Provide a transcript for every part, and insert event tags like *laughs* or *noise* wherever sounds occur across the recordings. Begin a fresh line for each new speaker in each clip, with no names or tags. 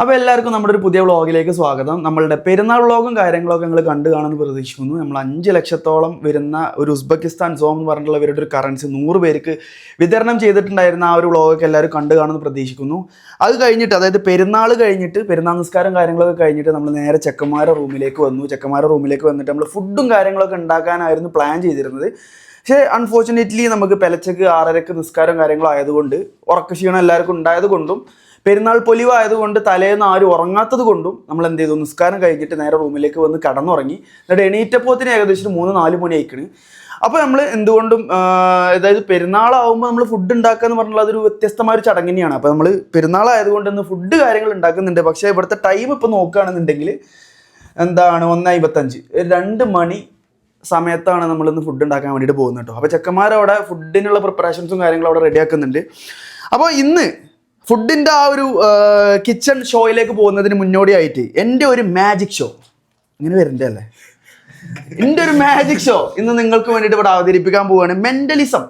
അപ്പോൾ എല്ലാവർക്കും നമ്മുടെ ഒരു പുതിയ വ്ളോഗിലേക്ക് സ്വാഗതം. നമ്മളുടെ പെരുന്നാൾ വ്ളോഗും കാര്യങ്ങളൊക്കെ നിങ്ങൾ കണ്ടു കാണുമെന്ന് പ്രതീക്ഷിക്കുന്നു. നമ്മൾ അഞ്ച് ലക്ഷത്തോളം വരുന്ന ഒരു ഉസ്ബെക്കിസ്ഥാൻ സോം എന്ന് പറഞ്ഞിട്ടുള്ള ഇവരുടെ ഒരു കറൻസി നൂറ് പേർക്ക് വിതരണം ചെയ്തിട്ടുണ്ടായിരുന്ന ആ ഒരു വ്ളോഗൊക്കെ എല്ലാവരും കണ്ടു കാണുമെന്ന് പ്രതീക്ഷിക്കുന്നു. അത് കഴിഞ്ഞിട്ട് അതായത് പെരുന്നാൾ കഴിഞ്ഞിട്ട് പെരുന്നാൾ നിസ്കാരം കാര്യങ്ങളൊക്കെ കഴിഞ്ഞിട്ട് നമ്മൾ നേരെ ചെക്കന്മാരുടെ റൂമിലേക്ക് വന്നു. ചെക്കന്മാരുടെ റൂമിലേക്ക് വന്നിട്ട് നമ്മൾ ഫുഡും കാര്യങ്ങളൊക്കെ ഉണ്ടാക്കാനായിരുന്നു പ്ലാൻ ചെയ്തിരുന്നത്. പക്ഷേ അൺഫോർച്ചുനേറ്റ്ലി നമുക്ക് പെലച്ചക്ക് ആറരക്ക് നിസ്കാരം കാര്യങ്ങളും ആയതുകൊണ്ട് ഉറക്കക്ഷീണം എല്ലാവർക്കും ഉണ്ടായത് കൊണ്ടും പെരുന്നാൾ പൊലിവായതുകൊണ്ട് തലേന്ന് ആരും ഉറങ്ങാത്തത് കൊണ്ടും നമ്മൾ എന്ത് ചെയ്തു? നിസ്കാരം കഴിഞ്ഞിട്ട് നേരെ റൂമിലേക്ക് വന്ന് കടന്നുറങ്ങി. എന്നിട്ട് എണീറ്റപ്പോത്തിന് ഏകദേശം മൂന്ന് നാല് മണി ആയിക്കണ് അപ്പോൾ നമ്മൾ എന്തുകൊണ്ടും അതായത് പെരുന്നാളാവുമ്പോൾ നമ്മൾ ഫുഡ് ഉണ്ടാക്കുക എന്ന് പറഞ്ഞാൽ അതൊരു വ്യത്യസ്തമായ ഒരു ചടങ്ങ് തന്നെയാണ്. അപ്പോൾ നമ്മൾ പെരുന്നാളായതുകൊണ്ട് ഇന്ന് ഫുഡ് കാര്യങ്ങൾ ഉണ്ടാക്കുന്നുണ്ട്. പക്ഷേ ഇവിടുത്തെ ടൈം ഇപ്പോൾ നോക്കുകയാണെന്നുണ്ടെങ്കിൽ എന്താണ്? ഒന്ന് അമ്പത്തഞ്ച് രണ്ട് മണി സമയത്താണ് നമ്മളിന്ന് ഫുഡ് ഉണ്ടാക്കാൻ വേണ്ടിയിട്ട് പോകുന്നത് കേട്ടോ. അപ്പോൾ ചെക്കന്മാരവിടെ ഫുഡിനുള്ള പ്രിപ്പറേഷൻസും കാര്യങ്ങളും അവിടെ റെഡിയാക്കുന്നുണ്ട് അപ്പോൾ ഇന്ന് ഫുഡിന്റെ ആ ഒരു കിച്ചൺ ഷോയിലേക്ക് പോകുന്നതിന് മുന്നോടിയായിട്ട് എന്റെ ഒരു മാജിക് ഷോ ഇങ്ങനെ വരണ്ടേ അല്ലേ? എന്റെ ഒരു മാജിക് ഷോ ഇന്ന് നിങ്ങൾക്ക് വേണ്ടിയിട്ട് ഇവിടെ അവതരിപ്പിക്കാൻ പോവുകയാണ്. മെന്റലിസം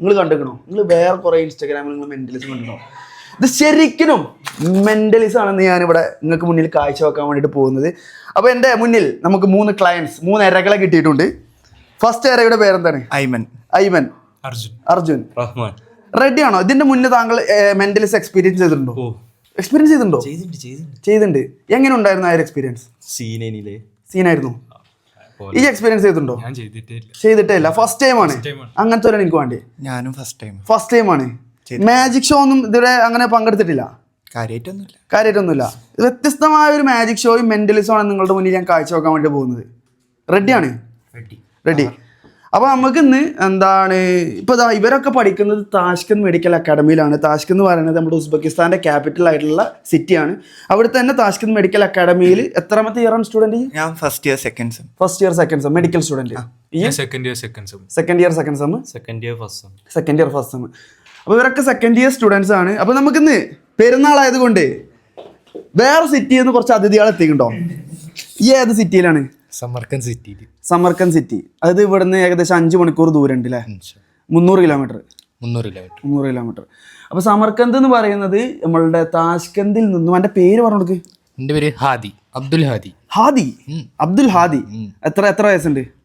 നിങ്ങൾ കണ്ടിരിക്കണോ? നിങ്ങൾ വേറെ കുറേ ഇൻസ്റ്റാഗ്രാമിൽ നിങ്ങൾ മെന്റലിസം കണ്ടോ? ഇത് ശരിക്കും മെന്റലിസം ആണെന്ന് ഞാനിവിടെ നിങ്ങൾക്ക് മുന്നിൽ കാഴ്ചവെക്കാൻ വേണ്ടിയിട്ട് പോകുന്നത്. അപ്പോൾ എന്റെ മുന്നിൽ നമുക്ക് മൂന്ന് ക്ലയൻസ് മൂന്ന് ഇരകളെ കിട്ടിയിട്ടുണ്ട്. ഫസ്റ്റ് ഇരയുടെ പേരെന്താണ്?
ഐമൻ.
ഐമൻ.
അർജുൻ.
അർജുൻ.
റഹ്മാൻ.
റെഡി ആണോ? ഇതിന്റെ മുന്നേ താങ്കൾ മെന്റലിസ് എക്സ്പീരിയൻസ് ചെയ്തിട്ടുണ്ടോ? എക്സ്പീരിയൻസ് ചെയ്തിട്ടുണ്ടോ?
ചെയ്തിട്ടുണ്ട് ചെയ്തിട്ടുണ്ട്.
ചെയ്തിട്ടുണ്ട്. എങ്ങനെ ഉണ്ടായിരുന്നു ആ ഒരു എക്സ്പീരിയൻസ്
സീനിലെ
സീനായിരുന്നു. ഈ എക്സ്പീരിയൻസ് ചെയ്തിട്ടുണ്ടോ?
ഞാൻ ചെയ്തിട്ടേ ഇല്ല.
ചെയ്തിട്ടേ ഫസ്റ്റ് ടൈം ആണ്. അങ്ങനത്തെ ഒരു എനിക്ക് വേണ്ടി?
ഞാനും ഫസ്റ്റ് ടൈം
ഫസ്റ്റ് ടൈം ആണ്. മാജിക് ഷോ ഒന്നും ഇതുവരെ അങ്ങനെ പങ്കെടുത്തിട്ടില്ല?
കാര്യമായിട്ടൊന്നുമില്ല
കാര്യമായിട്ടൊന്നുമില്ല വ്യത്യസ്തമായ ഒരു മാജിക് ഷോയും മെന്റലിസം ആണ് നിങ്ങളുടെ മുന്നിൽ ഞാൻ കാഴ്ച വെക്കാൻ വേണ്ടി പോകുന്നത്. റെഡിയാണ് റെഡി അപ്പോൾ നമുക്ക് ഇന്ന് എന്താണ് ഇപ്പോൾ ദാ ഇവരൊക്കെ പഠിക്കുന്നത് താഷ്കന്ദ് മെഡിക്കൽ അക്കാഡമിയിലാണ്. താഷ്കന്ദ് എന്ന് പറയുന്നത് നമ്മുടെ ഉസ്ബെക്കിസ്ഥാന്റെ ക്യാപിറ്റൽ ആയിട്ടുള്ള സിറ്റിയാണ് അവിടെ തന്നെ താഷ്കന്ദ് മെഡിക്കൽ അക്കാഡമിയിൽ എത്രാമത്തെ ഇയർ ആണ് സ്റ്റുഡന്റ്
ഞാൻ first year second sem
first year second sem medical student ഈ
second year second sem
second year second sem
second year first sem
second year first sem അപ്പോൾ ഇവരൊക്കെ സെക്കൻഡ് ഇയർ സ്റ്റുഡൻസ് ആണ്. അപ്പോൾ നമുക്കിന്ന് പെരുന്നാളായതുകൊണ്ട് വേറെ സിറ്റിയിൽ നിന്ന് കുറച്ച് അതിഥികൾ എത്തിയിട്ടുണ്ടോ ഈ ഏത് സിറ്റിയിലാണ്
സമർക്കൻ സിറ്റി
സമർക്കൻ സിറ്റി. അത് ഇവിടുന്ന് ഏകദേശം അഞ്ച് മണിക്കൂർ ദൂരം ഉണ്ട് അല്ലേ മുന്നൂറ് കിലോമീറ്റർ.
മുന്നൂറ് കിലോമീറ്റർ.
മുന്നൂറ് കിലോമീറ്റർ. അപ്പോൾ സമർക്കന്ത് എന്ന് പറയുന്നത് നമ്മളുടെ താഷ്കന്തിൽ നിന്നും എന്റെ പേര് പറഞ്ഞു കൊടുക്ക്.
എന്റെ പേര് ഹാദി അബ്ദുൽ ഹാദി.
ഹാദി? അബ്ദുൽ ഹാദി? എത്ര എത്ര വയസ്സുണ്ട്.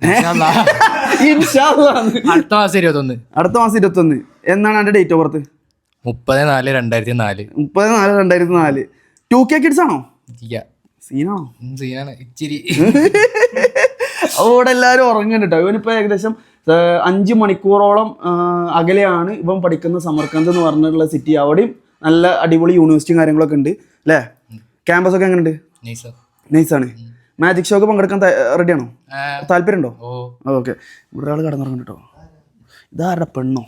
*laughs*
അടുത്ത മാസം ഇരുപത്തൊന്ന്.
അടുത്ത മാസം ഇരുപത്തൊന്ന്. എന്നാണ് എന്റെ ഡേറ്റ് ഓഫ് ബർത്ത്
മുപ്പത് നാല് രണ്ടായിരത്തി നാല്.
മുപ്പത് നാല് രണ്ടായിരത്തി നാല്. ടു കെ കിഡ്സ് ആണോ. സീനാണോ?
സീനാണ്. ഇച്ചിരി. *laughs*
അവിടെ എല്ലാവരും ഉറങ്ങുന്നുണ്ട് കേട്ടോ. ഇവനിപ്പോൾ ഏകദേശം അഞ്ച് മണിക്കൂറോളം അകലെയാണ് ഇവൻ പഠിക്കുന്ന സമർക്കന്ത് എന്ന് പറഞ്ഞിട്ടുള്ള സിറ്റി അവിടെയും നല്ല അടിപൊളി യൂണിവേഴ്സിറ്റിയും കാര്യങ്ങളൊക്കെ ഉണ്ട്. അല്ലേ? ക്യാമ്പസ് ഒക്കെ എങ്ങനെയുണ്ട്?
നൈസാ.
നൈസാണ് മാജിക് ഷോക്ക് പങ്കെടുക്കാൻ റെഡിയാണോ താല്പര്യമുണ്ടോ? ഓക്കെ ഇവിടെ ഒരാൾ കടന്നിറങ്ങും കേട്ടോ. ഇതാരുടെ പെണ്ണോ?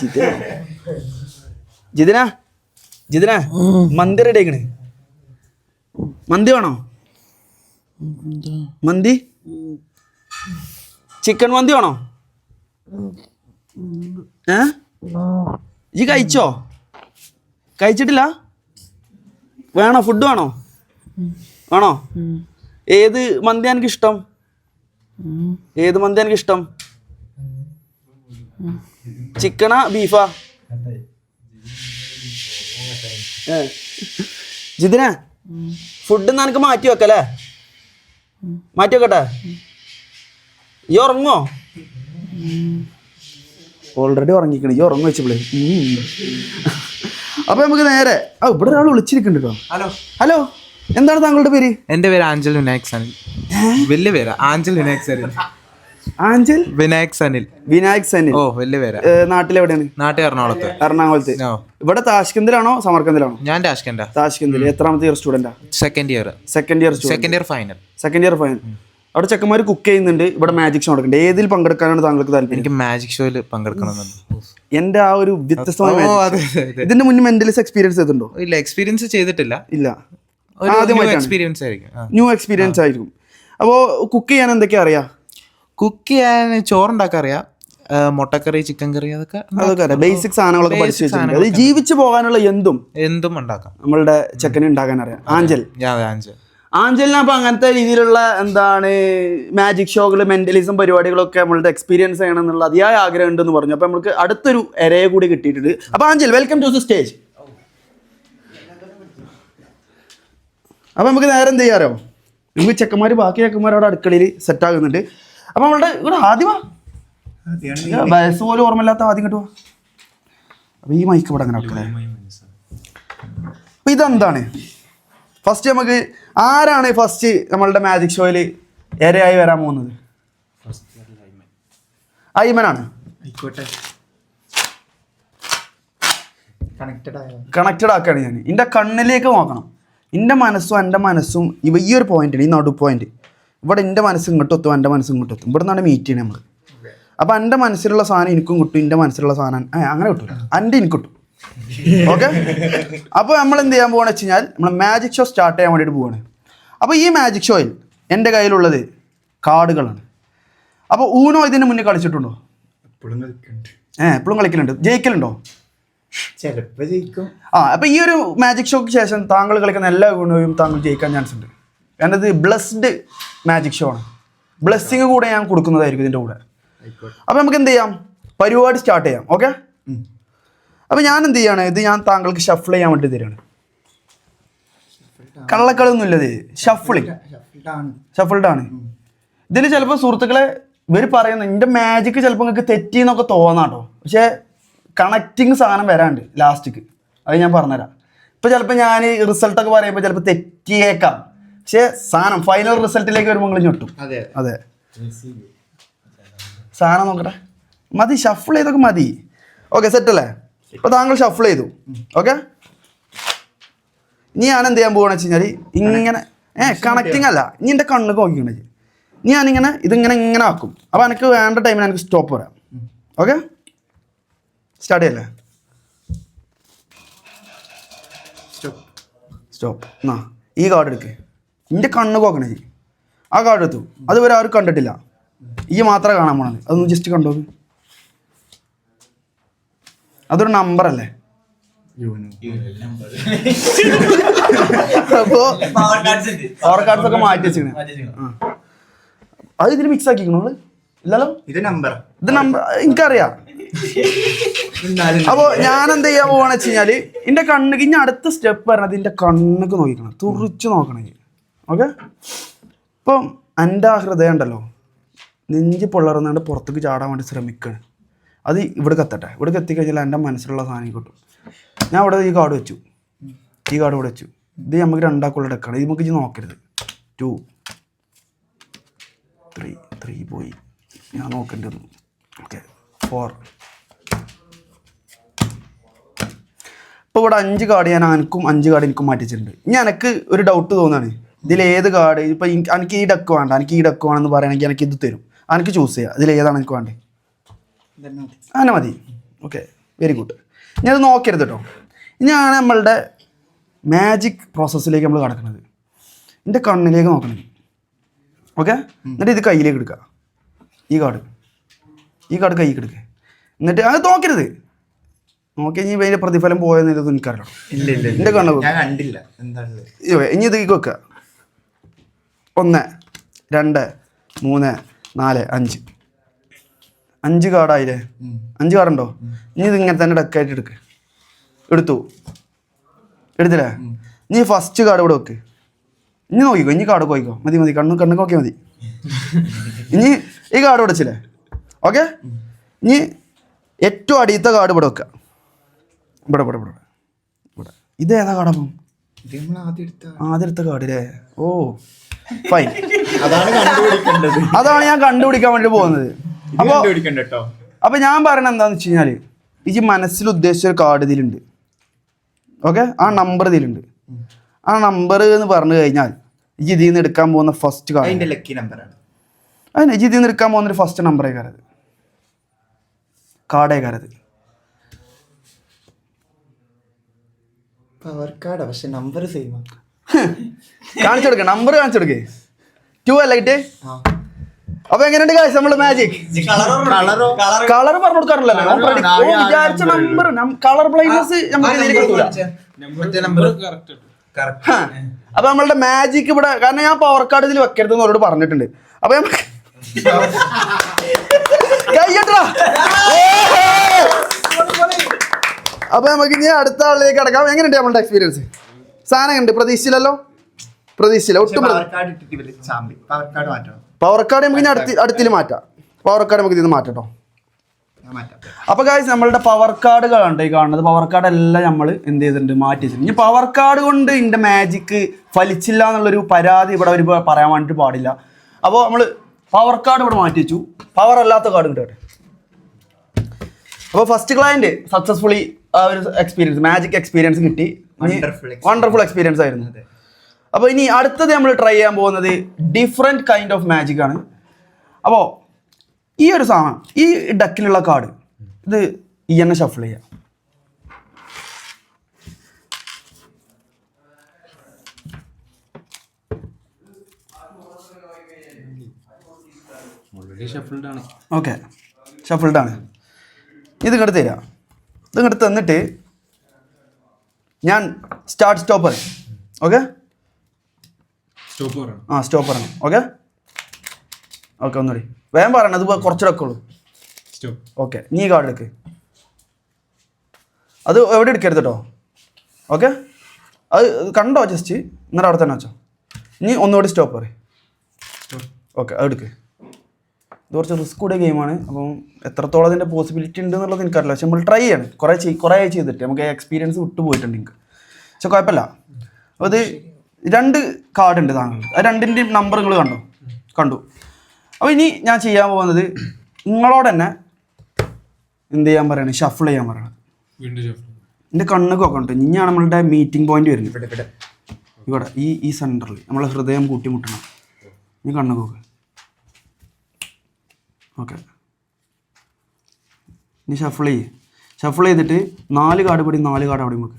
ജിതിന ജിതിന. ജിതിന. മന്തി റെഡി ആക്കണേ. മന്തി വേണോ? മന്തി. ചിക്കൻ മന്തി വേണോ? ഏ? ഈ കഴിച്ചോ? കഴിച്ചിട്ടില്ല? വേണോ? ഫുഡ് വേണോ? വേണോ? ഏത് മന്തി എനിക്ക് ഇഷ്ടം ഏത് മന്തി എനിക്ക് ഇഷ്ടം ചിക്കനാ ബീഫാ? ഏ. ജിതിന? ഫുഡ് നിനക്ക് മാറ്റി വെക്കല്ലേ? മാറ്റി വെക്കട്ടെ? ഈ ഉറങ്ങോ? ഓൾറെഡി ഉറങ്ങിക്കണ. ഈ ഉറങ്ങി വെച്ചപ്പോളേ അപ്പൊ നമുക്ക് നേരെ ആ ഇവിടെ ഒരാൾ വിളിച്ചിരിക്കുന്നുണ്ട് കേട്ടോ
ഹലോ
ഹലോ എന്താണ് താങ്കളുടെ പേര്?
എന്റെ പേര് ആഞ്ചൽ വിനായക് സാൻ വലിയ പേരാ. ആഞ്ചൽ വിനായക് സനിൽ
ആഞ്ചൽ?
വിനായക് സനിൽ.
വിനായക് സനിൽ.
ഓ വലിയ പേരാ.
നാട്ടിലെവിടെയാണ്?
നാട്ടിൽ എറണാകുളത്ത്.
എറണാകുളത്ത്. ഇവിടെ താഷ്കന്ദിലാണോ സമർക്കന്ദിലാണോ
ഞാൻ താഷ്കന്ദാ
താഷ്കന്ദിൽ എത്രാമത്തെ year student
second year
second year
second year final
second year final അവിടെ ചെക്കന്മാർ കുക്ക് ചെയ്യുന്നുണ്ട്. ഇവിടെ മാജിക് ഷോ നടക്കുന്നുണ്ട്. ഏതിൽ പങ്കെടുക്കാനാണ് താങ്കൾക്ക് താല്പര്യം?
എനിക്ക് മാജിക് ഷോയിൽ പങ്കെടുക്കണമെന്നുണ്ട്.
എന്റെ ആ ഒരു വ്യത്യസ്തമായ ഇതിന്റെ മുന്നേ മെന്റലിസ് എക്സ്പീരിയൻസ് ചെയ്തിട്ടുണ്ടോ?
ഇല്ല എക്സ്പീരിയൻസ് ചെയ്തിട്ടില്ല.
ഇല്ല.
ഒരു
ആദ്യമായിട്ടാണ്.
എക്സ്പീരിയൻസ് ആയിരിക്കും.
ന്യൂ എക്സ്പീരിയൻസ് ആയിരിക്കും. അപ്പോൾ കുക്ക് ചെയ്യാൻ എന്തൊക്കെയാ അറിയാം?
കുക്ക് ചെയ്യാൻ ചോറുണ്ടാക്കാൻ അറിയാം മുട്ടക്കറി ചിക്കൻ കറി അതൊക്കെ
അതൊക്കെ ബേസിക് സാധനങ്ങളൊക്കെ പഠിച്ചു വെച്ചിട്ടുണ്ട്. അത് ജീവിച്ചു പോകാനുള്ള എന്തും
എന്തും ഉണ്ടാക്കാം.
നമ്മളുടെ ചെക്കന് ഉണ്ടാക്കാൻ അറിയാം. ആഞ്ചൽ.
ആഞ്ചൽ.
ആഞ്ചലിന് അപ്പൊ അങ്ങനത്തെ രീതിയിലുള്ള എന്താണ് മാജിക് ഷോകൾ മെന്റലിസം പരിപാടികളൊക്കെ നമ്മളുടെ എക്സ്പീരിയൻസ് ചെയ്യണം എന്നുള്ള അതിയായ ആഗ്രഹം ഉണ്ടെന്ന് പറഞ്ഞു. അപ്പൊ നമുക്ക് അടുത്തൊരു എരയെ കൂടി കിട്ടിയിട്ടുണ്ട്. അപ്പൊ Anchal welcome to the stage അപ്പൊ നമുക്ക് നേരെ എന്ത് ചെയ്യാറോ നമുക്ക് ചെക്കന്മാർ ബാക്കി ചെക്കന്മാർ അവിടെ അടുക്കളയിൽ സെറ്റ് ആകുന്നുണ്ട്. അപ്പോൾ നമ്മളുടെ ഇവിടെ ആദ്യമാ? വയസ്സ് പോലും ഓർമ്മയില്ലാത്ത ആദ്യം കേട്ടോ അപ്പൊ ഈ മൈക്ക് ഇവിടെ അങ്ങനെ വെക്കുന്നത് അപ്പൊ ഇതെന്താണ്? ഫസ്റ്റ് നമുക്ക് ആരാണ് ഫസ്റ്റ് നമ്മളുടെ മാജിക് ഷോയിൽ ഇരയായി വരാൻ പോകുന്നത്? ഐമനാണ്
കണക്റ്റഡ് ആക്കാണ്
കണക്റ്റഡ് ആക്കുകയാണ് ഞാൻ. എന്റെ കണ്ണിലേക്ക് നോക്കണം. എന്റെ മനസ്സും എന്റെ മനസ്സും ഇവ ഈ ഒരു പോയിന്റ് ഈ നടു പോയിന്റ് ഇവിടെ എന്റെ മനസ്സ് ഇങ്ങോട്ട് എത്തും എന്റെ മനസ്സ് ഇങ്ങോട്ട് എത്തും. ഇവിടെ നിന്നാണ് മീറ്റ് ചെയ്യുന്നത് നമ്മൾ അപ്പോൾ എന്റെ മനസ്സിലുള്ള സാധനം എനിക്കും കിട്ടും എന്റെ മനസ്സിലുള്ള സാധനം അങ്ങനെ കിട്ടില്ല എന്റെ എനിക്ക് കിട്ടും. ഓക്കെ അപ്പോൾ നമ്മൾ എന്ത് ചെയ്യാൻ പോകണമെന്ന് വെച്ച് കഴിഞ്ഞാൽ നമ്മൾ മാജിക് ഷോ സ്റ്റാർട്ട് ചെയ്യാൻ വേണ്ടിയിട്ട് പോവാണ്. അപ്പോൾ ഈ മാജിക് ഷോയിൽ എന്റെ കയ്യിലുള്ളത് കാർഡുകളാണ്. അപ്പോൾ ഊനോ ഇതിന് മുന്നേ കളിച്ചിട്ടുണ്ടോ?
എപ്പോഴും കളിക്കുന്നുണ്ട്
ഏ എപ്പോഴും കളിക്കലുണ്ട്. ജയിക്കലുണ്ടോ?
ജയിക്കും.
ആ അപ്പൊ ഈ ഒരു മാജിക് ഷോക്ക് ശേഷം താങ്കൾ കളിക്കുന്ന എല്ലാ ഗുണവും താങ്കൾ ജയിക്കാൻ ചാൻസ് ഉണ്ട്. കാരണം ഇത് ബ്ലസ്ഡ് മാജിക് ഷോ ആണ്. ബ്ലെസ്സിങ് കൂടെ ഞാൻ കൊടുക്കുന്നതായിരിക്കും ഇതിന്റെ കൂടെ. അപ്പം നമുക്ക് എന്ത് ചെയ്യാം? പരിപാടി സ്റ്റാർട്ട് ചെയ്യാം ഓക്കെ അപ്പം ഞാൻ എന്ത് ചെയ്യാണ്? ഇത് ഞാൻ താങ്കൾക്ക് ഷഫിൾ ചെയ്യാൻ വേണ്ടി തരികയാണ്. കള്ളക്കളൊന്നുമില്ല ഇത്. ഷഫിളിങ് ഷഫിൾഡ് ആണ് ഇതിൽ ചിലപ്പോൾ സുഹൃത്തുക്കളെ ഇവർ പറയുന്ന എന്റെ മാജിക്ക് ചിലപ്പോൾ നിങ്ങൾക്ക് തെറ്റി എന്നൊക്കെ തോന്നാട്ടോ പക്ഷേ കണക്റ്റിങ് സാധനം വരാണ്ട് ലാസ്റ്റിക്ക് അത് ഞാൻ പറഞ്ഞുതരാം. ഇപ്പോൾ ചിലപ്പോൾ ഞാൻ റിസൾട്ടൊക്കെ പറയുമ്പോൾ ചിലപ്പോൾ തെറ്റിയേക്കാം. പക്ഷേ സാധനം ഫൈനൽ റിസൾട്ടിലേക്ക് വരുമ്പോൾ നിങ്ങൾ ഞൊട്ടും.
അതെ.
അതെ. സാധനം നോക്കട്ടെ. മതി ഷഫിൾ ചെയ്തൊക്കെ മതി. ഓക്കെ സെറ്റ് അല്ലേ? ഇപ്പൊ താങ്കൾ ഷഫിൾ ചെയ്തു. ഓക്കെ ഇനി ഞാൻ എന്ത് ചെയ്യാൻ പോകണെന്ന് വെച്ച് കഴിഞ്ഞാൽ ഇങ്ങനെ ഏ കണക്റ്റിംഗ് അല്ല. ഇനി എന്റെ കണ്ണ് നോക്കിക്കണേ. ഇനി ഞാനിങ്ങനെ ഇതിങ്ങനെ ഇങ്ങനെ ആക്കും. അപ്പോൾ എനിക്ക് വേണ്ട ടൈമിന് എനിക്ക് സ്റ്റോപ്പ് പറയാം. ഓക്കെ സ്റ്റാർട്ട് ചെയ്യല്ലേ?
സ്റ്റോപ്പ്
സ്റ്റോപ്പ് എന്നാ ഈ കാർഡ് എടുക്ക്. എന്റെ കണ്ണ് കോക്കണേ ആ കാർഡ് എടുത്തു അതുവരെ ആരും കണ്ടിട്ടില്ല. ഈ മാത്രമേ കാണാൻ പോണത്. അതൊന്ന് ജസ്റ്റ് കണ്ടോ അതൊരു നമ്പർ അല്ലേ? *laughs* അപ്പോ പവർ കാർഡ്സ് ഒക്കെ മാറ്റി വെച്ചിങ്ങനെ അത് ഇതിൽ മിക്സ് ആക്കിക്കണോ ഇല്ലല്ലോ?
ഇത് നമ്പർ
ഇത് നമ്പർ എനിക്കറിയാം. അപ്പോൾ ഞാൻ എന്ത് ചെയ്യാൻ പോവാണെന്ന് വെച്ച് കഴിഞ്ഞാൽ എന്റെ കണ്ണുക്ക് ഇനി അടുത്ത സ്റ്റെപ്പ് പറഞ്ഞത് എന്റെ കണ്ണുക്ക് നോക്കണം തുറിച്ച് നോക്കണം ഓക്കെ? ഇപ്പം എന്റെ ആ ഹൃദയം ഉണ്ടല്ലോ. നെഞ്ച് പൊള്ളറുന്നാണ്ട് പുറത്തേക്ക് ചാടാൻ വേണ്ടി ശ്രമിക്കുകയാണ് അത് ഇവിടെ എത്തട്ടെ ഇവിടെ എത്തിക്കഴിഞ്ഞാൽ എന്റെ മനസ്സിലുള്ള സാധനം കിട്ടും. ഞാൻ ഇവിടെ ഈ കാർഡ് വെച്ചു. ഈ കാർഡ് ഇവിടെ വെച്ചു. ഇത് നമുക്ക് രണ്ടാക്കുള്ള എടുക്കണം ഇത് നമുക്ക് ഇത് നോക്കരുത്. ടു ത്രീ ത്രീ പോയി. ഞാൻ നോക്കേണ്ടി വന്നു ഓക്കെ ഫോർ ഇപ്പോൾ ഇവിടെ അഞ്ച് കാർഡ് ഞാൻ എനിക്കും അഞ്ച് കാർഡ് എനിക്കും മാറ്റിച്ചിട്ടുണ്ട്. ഇനി എനിക്ക് ഒരു ഡൗട്ട് തോന്നുകയാണ് ഇതിൽ ഏത് കാർഡ് ഇപ്പം എനിക്ക് ഈ ഡക്ക് വേണ്ട. എനിക്ക് ഈ ഡക്ക് വേണമെന്ന് പറയുകയാണെങ്കിൽ എനിക്ക് ഇത് തരും. എനിക്ക് ചൂസ് ചെയ്യാം. ഇതിൽ ഏതാണ് എനിക്ക് വേണ്ടത്? അങ്ങനെ മതി. ഓക്കെ വെരി ഗുഡ് ഇനി അത് നോക്കരുത് കേട്ടോ ഇനിയാണ് നമ്മളുടെ മാജിക് പ്രോസസ്സിലേക്ക് നമ്മൾ കടക്കുന്നത് എന്റെ കണ്ണിലേക്ക് നോക്കണം ഓക്കെ എന്നിട്ട് ഇത് കയ്യിലേക്ക് എടുക്കുക ഈ കാർഡ് ഈ കാർഡ് കയ്യിൽ എടുക്കുക എന്നിട്ട് അത് നോക്കരുത്. നോക്കി ഇനി അതിന്റെ പ്രതിഫലം പോയെന്നില്ലത് എനിക്കറിയാം
ഇല്ല ഇല്ല
എന്റെ കണ്ണ്
കണ്ടില്ല.
ഇനി ഇത് വെക്കുക ഒന്ന് രണ്ട് മൂന്ന് നാല് അഞ്ച്. അഞ്ച് കാർഡായില്ലേ? അഞ്ച് കാർഡുണ്ടോ? നീ ഇത് ഇങ്ങനെ തന്നെ ഡക്കായിട്ട് എടുക്ക്. എടുത്തു. എടുത്തില്ലേ? നീ ഫസ്റ്റ് കാർഡ് ഇവിടെ വെക്ക്. ഇനി നോക്കിക്കോ ഇനി കാർഡ് നോക്കിക്കോ മതി മതി കണ്ണു കണ്ണു നോക്കിയാൽ മതി. ഇനി ഈ കാർഡ് ഇവിടെ വെച്ചില്ലേ? ഓക്കെ? ഇനി ഏറ്റവും അടിയത്തെ കാർഡ് ഇവിടെ വെക്കുക ഇവിടെ ഇവിടെ ഇവിടെ ഇവിടെ. ഇത് ഏതാ കാർഡപ്പം
ആദ്യം എടുത്ത
ആദ്യത്തെ കാർഡ് അല്ലേ ഓ. ഫൈൻ
അതാണ് കണ്ടുപിടിക്കേണ്ടത്.
അതാണ് ഞാൻ കണ്ടുപിടിക്കാൻ വേണ്ടി പോകുന്നത്. അപ്പൊ
അപ്പൊ കേട്ടോ.
ഞാൻ പറയണത് എന്താന്ന് വെച്ച് കഴിഞ്ഞാൽ ഈ മനസ്സിൽ ഉദ്ദേശിച്ച ഒരു കാർഡ് ഇതിലുണ്ട്. ഓക്കെ ആ നമ്പർ ഇതിലുണ്ട്. ആ നമ്പർ എന്ന് പറഞ്ഞു കഴിഞ്ഞാൽ ഈ ഇതിൽ നിന്ന് എടുക്കാൻ പോകുന്ന ഫസ്റ്റ് കാർഡ്
അതിന്റെ ലക്കി നമ്പറാണ്
അതിന് ഈ ഇതിൽ നിന്ന് എടുക്കാൻ പോകുന്ന ഒരു ഫസ്റ്റ് നമ്പറേ കരുത് കാർഡേ കരുത്
പവർ കാർഡാ പക്ഷെ നമ്പർ സെയിമാ
കാണിച്ചു കൊടുക്ക നമ്പർ കാണിച്ചു കൊടുക്കേ ടു അല്ലായിട്ട് അപ്പൊ എങ്ങനെയുണ്ട് കാശ് നമ്മൾ മാജിക്
കളറോ
കളർ പറഞ്ഞു കൊടുക്കാറില്ലല്ലോ. വിചാരിച്ച നമ്പർ കളർ ബ്ലൈൻഡ്നെസ്. അപ്പൊ നമ്മളുടെ മാജിക് ഇവിടെ കാരണം ഞാൻ പവർ കാർഡ് ഇതിൽ വെക്കരുത് എന്ന് അവരോട് പറഞ്ഞിട്ടുണ്ട്. അപ്പൊ കയ്യട്ടാ *laughs* അപ്പൊ നമുക്ക് ഇനി അടുത്ത ആളിലേക്ക് കിടക്കാം എങ്ങനെയുണ്ട് നമ്മളുടെ എക്സ്പീരിയൻസ് സാധനം ഉണ്ട് പ്രതീക്ഷിച്ചില്ലല്ലോ പ്രതീക്ഷിച്ചില്ല ഒട്ടും
പവർ കാർഡ്
നമുക്ക് ഇനി അടുത്ത് അടുത്തിൽ മാറ്റാം. പവർ കാർഡ് നമുക്ക് ഇതിന് മാറ്റാം
ഞാൻ മാറ്റാം.
അപ്പൊ ഗായ്സ് നമ്മളുടെ പവർ കാർഡുകളാണ് ഈ കാണുന്നത്. പവർ കാർഡ് എല്ലാം നമ്മൾ എന്ത് ചെയ്തിട്ടുണ്ട് മാറ്റി വെച്ചിട്ടുണ്ട്. ഇനി പവർ കാർഡ് കൊണ്ട് ഇതിന്റെ മാജിക്ക് ഫലിച്ചില്ല എന്നുള്ളൊരു പരാതി ഇവിടെ അവർ പറയാൻ വേണ്ടിയിട്ട് പാടില്ല. അപ്പോൾ നമ്മൾ പവർ കാർഡ് ഇവിടെ മാറ്റി വെച്ചു. പവർ അല്ലാത്ത കാർഡ് കിട്ടട്ടെ അപ്പോൾ ഫസ്റ്റ് ക്ലയന്റ് സക്സസ്ഫുള്ളി ആ ഒരു എക്സ്പീരിയൻസ് മാജിക് എക്സ്പീരിയൻസ് കിട്ടി. വണ്ടർഫുൾ എക്സ്പീരിയൻസ് ആയിരുന്നു. അപ്പോൾ ഇനി അടുത്തത് നമ്മൾ ട്രൈ ചെയ്യാൻ പോകുന്നത് ഡിഫറെന്റ് കൈൻഡ് ഓഫ് മാജിക് ആണ്. അപ്പോൾ ഈ ഒരു സാധനം ഈ ഡക്കിലുള്ള കാർഡ് ഇത് ഈ എന്നെ ഷഫിൾ ചെയ്യാം. ഓക്കെ ഷഫിൾഡാണ് ആണ്. ഇത് ഇങ്ങോട്ട് തരാം. ഇത് ഇങ്ങോട്ട് തന്നിട്ട് ഞാൻ സ്റ്റാർട്ട് സ്റ്റോപ്പർ ഓക്കെ ആ സ്റ്റോപ്പറാണ് ഓക്കെ ഓക്കെ ഒന്നുകൂടി. വേഗം പറയണം. അത് കുറച്ചുകൂടെ ഉള്ളൂ ഓക്കെ നീ കാർഡ് എടുക്ക്. അത് എവിടെ എടുക്കരുത് കേട്ടോ ഓക്കെ അത് കണ്ടോ ജസ്റ്റ് എന്നിട്ട് അവിടെ തന്നെ വെച്ചോ. നീ ഒന്നുകൂടി സ്റ്റോപ്പ് പറയും. ഓക്കെ അത് എടുക്ക്. ഇത് കുറച്ച് റിസ്ക് കൂടിയ ഗെയിമാണ്. അപ്പം എത്രത്തോളം അതിന്റെ പോസിബിലിറ്റി ഉണ്ട് എന്നുള്ളത് എനിക്കറിയില്ല. പക്ഷെ നമ്മൾ ട്രൈ ചെയ്യണം. കുറേ ചെയ് കുറേ ചെയ്തിട്ട് നമുക്ക് എക്സ്പീരിയൻസ് വിട്ടു പോയിട്ടുണ്ട് എനിക്ക്. പക്ഷെ കുഴപ്പമില്ല. അപ്പോൾ അത് രണ്ട് കാർഡ് ഉണ്ട് താങ്കൾ. ആ രണ്ടിന്റെയും നമ്പർ നിങ്ങൾ കണ്ടു? കണ്ടു. അപ്പോൾ ഇനി ഞാൻ ചെയ്യാൻ പോകുന്നത് നിങ്ങളോട് തന്നെ എന്ത് ചെയ്യാൻ പറയണത് ഷഫിൾ ചെയ്യാൻ പറയണത് എന്റെ കണ്ണുകൊക്കെ ഉണ്ട് ഇനിയാണ് നമ്മളുടെ മീറ്റിംഗ് പോയിന്റ് വരുന്നത്.
ഇവിടെ ഇവിടെ.
ഇവിടെ ഈ ഈ സെന്ററിൽ നമ്മളെ ഹൃദയം കൂട്ടിമുട്ടണം. ഈ കണ്ണുകൊക്കെ ഓക്കെ. ഇനി ഷഫിൾ ചെയ്യ്. ഷഫിൾ ചെയ്തിട്ട് നാല് കാർഡ് പടി നാല് കാർഡ് അവിടെ വെക്ക്.